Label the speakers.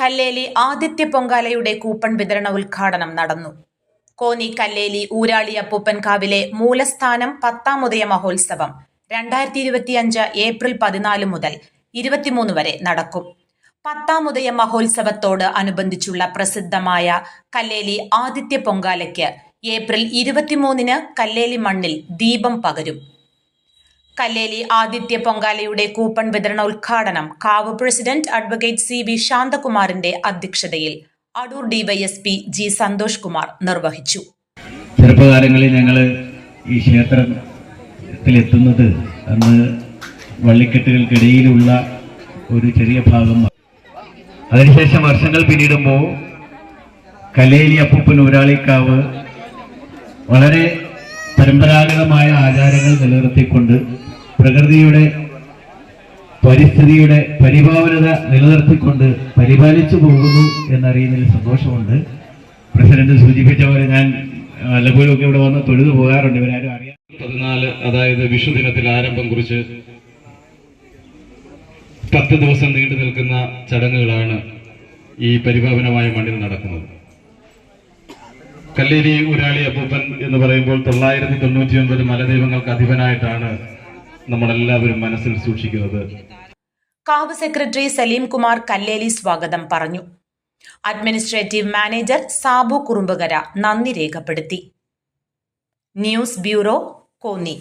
Speaker 1: Kalleli Aditya പൊങ്കാലയുടെ coupon വിതരണ ഉദ്ഘാടനം നടന്നു. കോന്നി കല്ലേലി ഊരാളി അപ്പൂപ്പൻകാവിലെ മൂലസ്ഥാനം പത്താമുദയ മഹോത്സവം രണ്ടായിരത്തി ഇരുപത്തിയഞ്ച് ഏപ്രിൽ പതിനാല് മുതൽ ഇരുപത്തിമൂന്ന് വരെ നടക്കും. പത്താമുദയ മഹോത്സവത്തോട് അനുബന്ധിച്ചുള്ള പ്രസിദ്ധമായ കല്ലേലി ആദിത്യ പൊങ്കാലയ്ക്ക് ഏപ്രിൽ ഇരുപത്തിമൂന്നിന് കല്ലേലി മണ്ണിൽ ദീപം പകരും. കല്ലേലി ആദിത്യ പൊങ്കാലയുടെ കൂപ്പൺ വിതരണ ഉദ്ഘാടനം കാവ് പ്രസിഡന്റ് അഡ്വക്കേറ്റ് സി വി ശാന്തകുമാറിന്റെ അധ്യക്ഷതയിൽ അടൂർ ഡിവൈഎസ്പി ജി സന്തോഷ് കുമാർ നിർവഹിച്ചു.
Speaker 2: ചെറുപ്പകാലങ്ങളിൽ ഞങ്ങൾ ഈ ക്ഷേത്രത്തിലെത്തുന്നത് അന്ന് വള്ളിക്കെട്ടുകൾക്കിടയിലുള്ള ഒരു ചെറിയ ഭാഗം അതിനുശേഷം വർഷങ്ങൾ പിന്നിടുമ്പോൾ കലേലി അപ്പൂപ്പൻ ഊരാളിക്കാവ് വളരെ പരമ്പരാഗതമായ ആചാരങ്ങൾ നിലനിർത്തിക്കൊണ്ട് പ്രകൃതിയുടെ പരിസ്ഥിതിയുടെ പരിപാവനത നിലനിർത്തിക്കൊണ്ട് പരിപാലിച്ചു പോകുന്നു എന്നറിയുന്നതിൽ സന്തോഷമുണ്ട്. പ്രസിഡന്റ് സൂചിപ്പിച്ച പോലെ ഞാൻ വല്ലപ്പോഴും ഒക്കെ ഇവിടെ വന്ന് തൊഴുതു പോകാറുണ്ട്. ഇവരാരും അറിയാം
Speaker 3: പതിനാല് അതായത് വിഷു ദിനത്തിൽ ആരംഭം കുറിച്ച് പത്ത് ദിവസം നീണ്ടു നിൽക്കുന്ന ചടങ്ങുകളാണ് ഈ പരിപാവനമായ മണ്ണിൽ നടക്കുന്നത്. കല്ലേരി ഉരാളി അപ്പൂപ്പൻ എന്ന് പറയുമ്പോൾ തൊള്ളായിരത്തി തൊണ്ണൂറ്റി ഒൻപത് മലദൈവങ്ങൾക്ക് അധിപനായിട്ടാണ് നമ്മളെല്ലാവരും മനസ്സിൽ സൂക്ഷിക്കുന്നത്.
Speaker 1: കാവ് സെക്രട്ടറി സലീം കുമാർ കല്ലേലി സ്വാഗതം പറഞ്ഞു. അഡ്മിനിസ്ട്രേറ്റീവ് മാനേജർ സാബു കുറുമ്പകര നന്ദി രേഖപ്പെടുത്തി. News bureau Konni.